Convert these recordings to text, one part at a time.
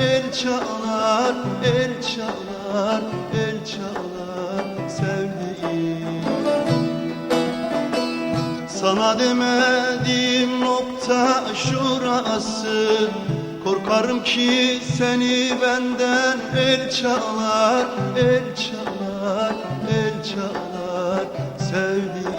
el çalar, el çalar, el çalar sevdiğim. Sana demediğim nokta şurası. Korkarım ki seni benden el çalar, el çalar, el çalar sevdiğim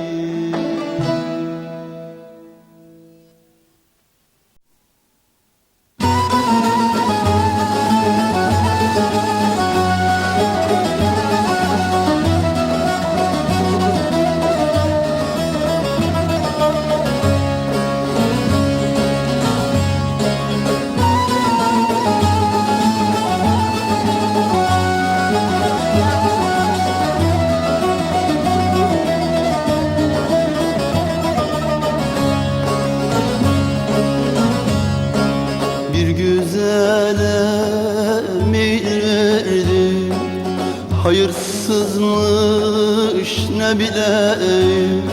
Hayırsızmış ne bileyim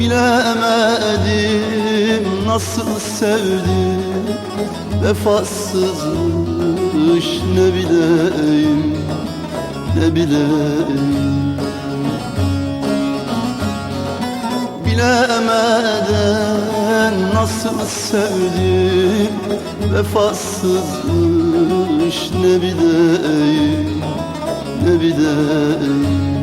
Bilemedim nasıl sevdim. Vefasızmış ne bileyim Ne bileyim. Bilemeden nasıl sevdim. Vefasızmış ne bileyim Ne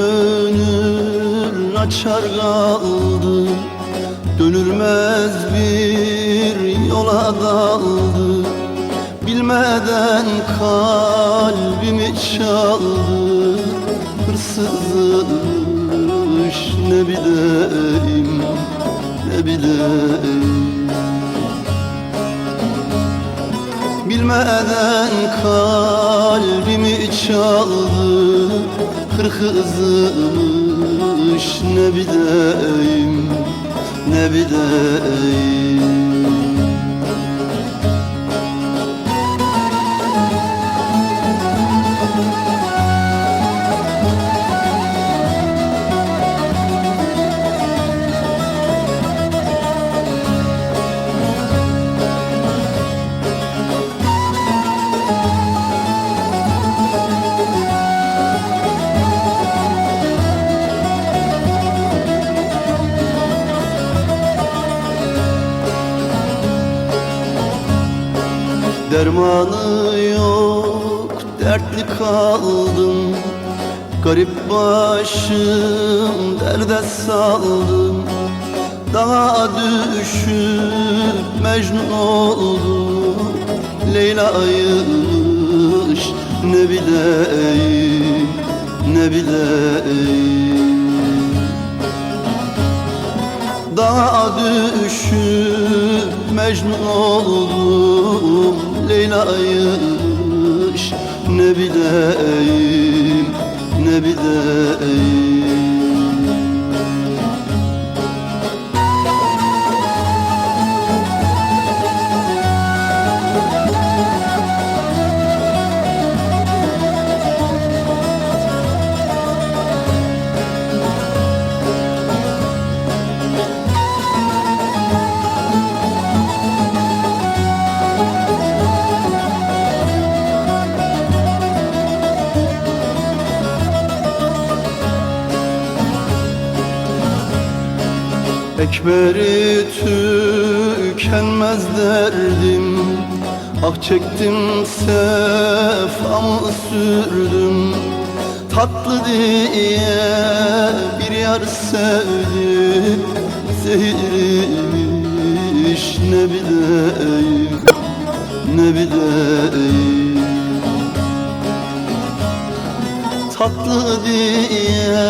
gönül açar kaldı. Dönülmez bir yola daldı. Bilmeden kalbimi çaldı. Hırsızmış ne bileyim ne bileyim. Bilmeden kalbimi çaldı Hırkızmış ne bileyim ne bileyim Dermanı yok dertli kaldım. Garip başım derde saldım. Daha düşüp mecnun oldum. Leyla'ymış ne bileyim ne bileyim. Dağa düşüp mecnun oldum Leyla'ymış ne bileyim ne bileyim Ekberi tükenmez derdim. Ah çektim sefamı sürdüm. Tatlı diye bir yar sevdim. Zehirmiş ne bileyim ne bileyim. Tatlı diye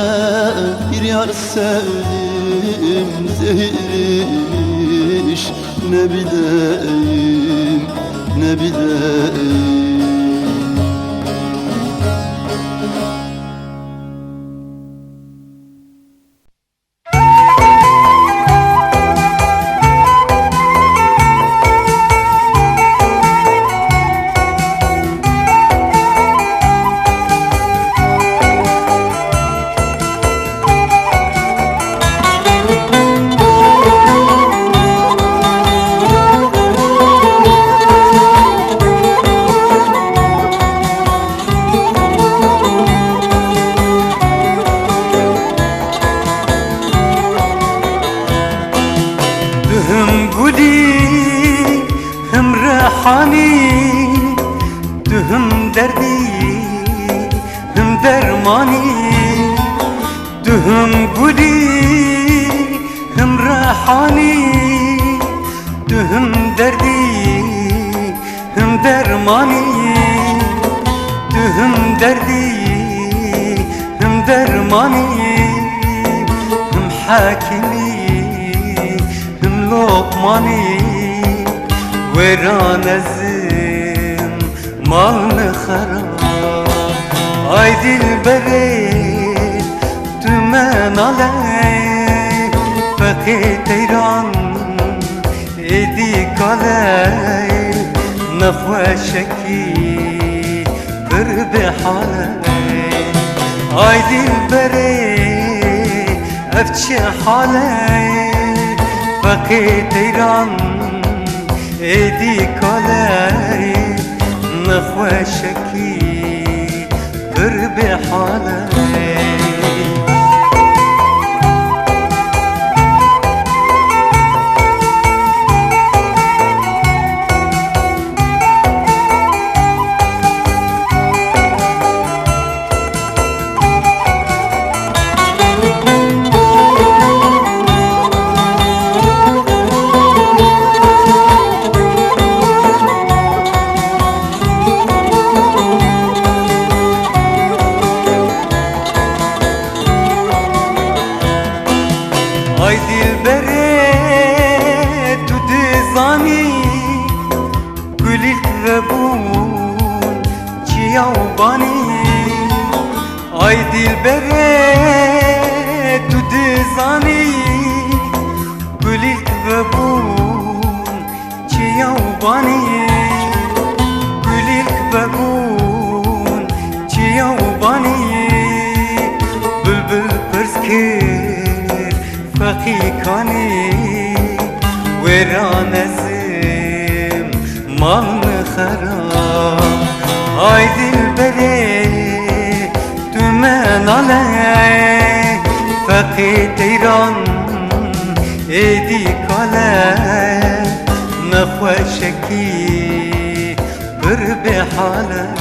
bir yar sevdim Zehirmiş ne bileyim ne bileyim Dühüm guli hım rehani Dühüm derdi hım dermani Dühüm derdi hım dermani Hım hakimi hım lokmani Veran ezim malını harap Ay dilberi dümen নালে পথে তৈরন حالي আইদি বরে افچه حالي Bun çiyavbani Ay dilbere tu dizani. Gülük ve bun çiyavbani وشكي بربي حالك